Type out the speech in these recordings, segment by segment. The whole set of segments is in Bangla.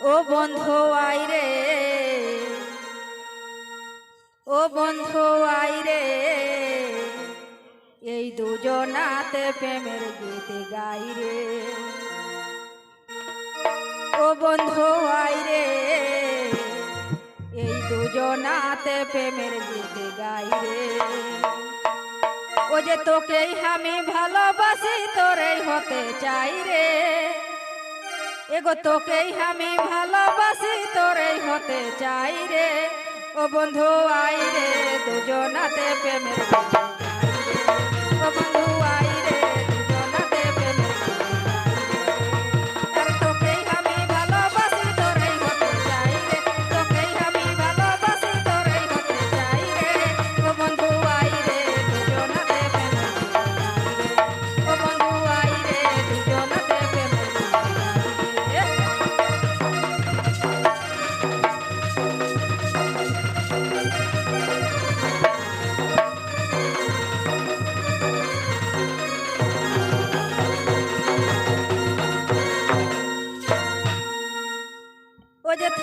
ও বন্ধু আই রে। ও বন্ধু আই রে। এই দুজনাতে প্রেমের গীত গাই রে। ও বন্ধু আই রে। এই দুজনাতে প্রেমের গীত গাই রে। ও যে তোকেই আমি ভালোবাসি, তোরেই হতে চাই রে। এগো তোকেই আমি ভালোবাসি, তোরেই হতে চাই রে। ও বন্ধু আই রে, দুজনাতে প্রেমের ও বন্ধু আই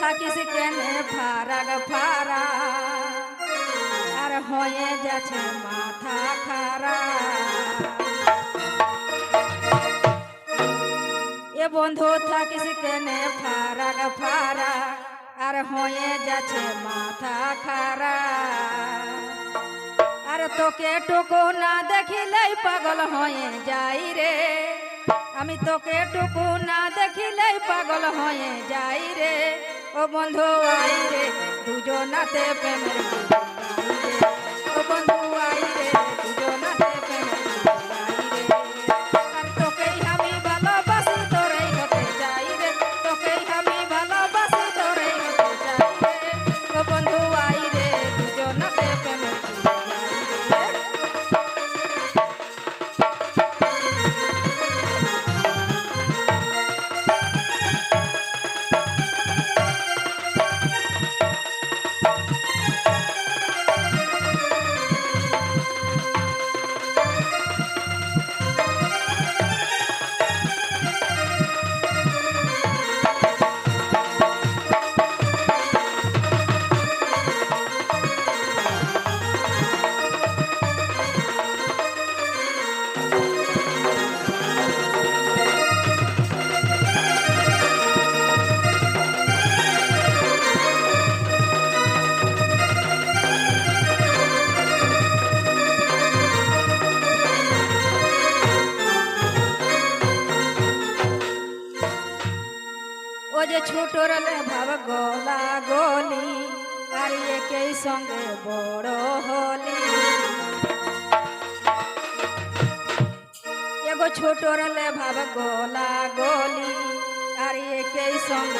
থাকিস কেনে ফারাগ ফারা? আর হয়ে যাচ্ছে মাথা খারা। এ বন্ধু থাকিস কেনে ফারাগ ফারা? আর হয়ে যাচ্ছে মাথা খারা। আর তোকে টুকু না দেখিলেই পাগল হয়ে যাই রে। আমি তোকে টুকু না দেখিলেই পাগল হয়ে যাই রে। ও বন্ধু আইরে দুজনাতে প্রেমের। ও বন্ধু ও যে ছোটর ভাব গলা গলি, আর একই সঙ্গে বড় হলি। এগো ছোটর ভাব গলা গলি, আর একই সঙ্গে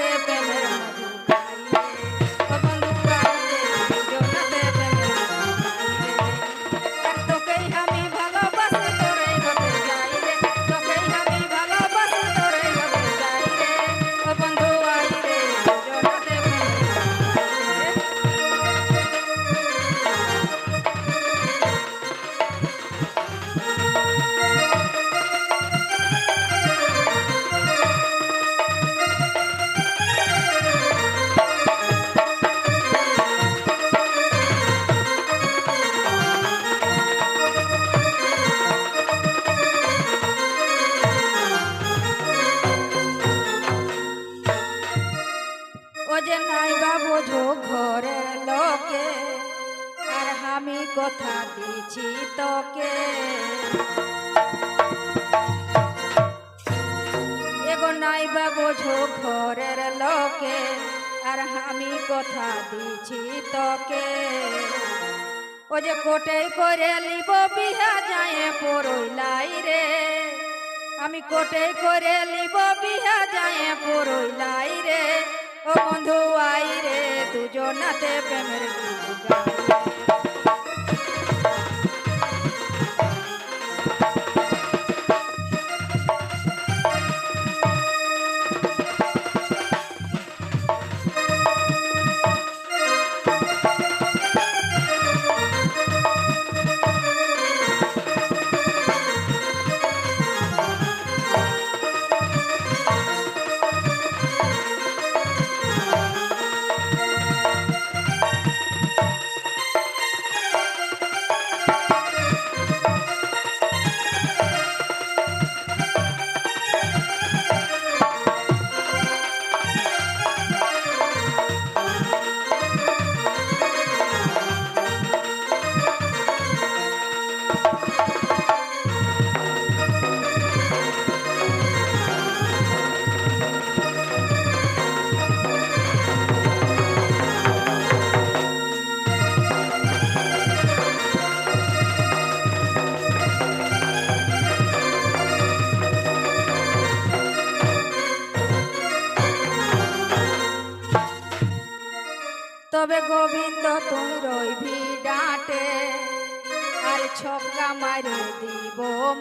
te কথা দিছি তোকে। এগো নাই বা বোঝো ঘরের লোকে, আর আমি কথা দিছি তোকে। ও যে কোটে করে লিব বিহা যায় পড়ইলাই রে। আমি কোটে করে লিব বিহা যায় পড়ইলাই রে। ও বন্ধু আই রে, দুজনাতে প্রেমের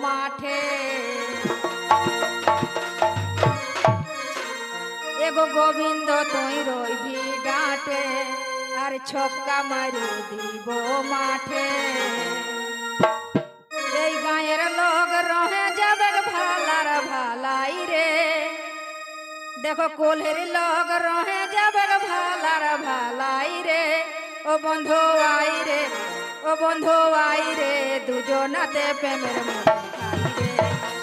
মাঠে। এগো গোবিন্দ, তুই রইবি ডাঁটে আর ছক্কা মারি দিব মাঠে। এই গাঁয়ের লোক রহে যাবে ভালার ভালাই রে। দেখো কোলের লোক রহে যাবে ভালার ভালাই রে। ও বন্ধু আই রে। ও বন্ধু আই রে দুজনাতে প্রেমের মতো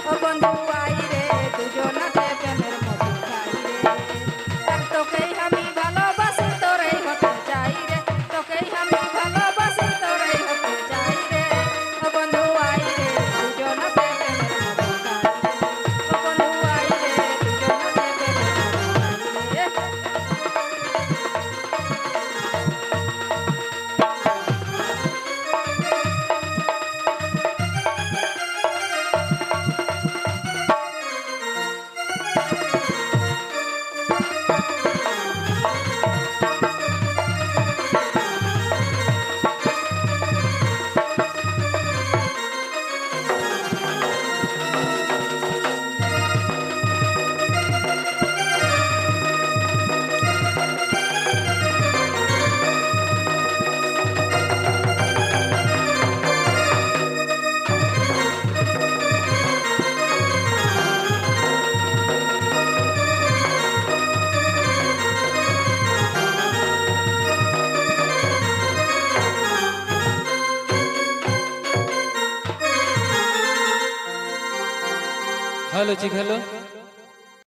ও বন্ধু আই রে দুজনাতে প্রেমের জি হ্যালো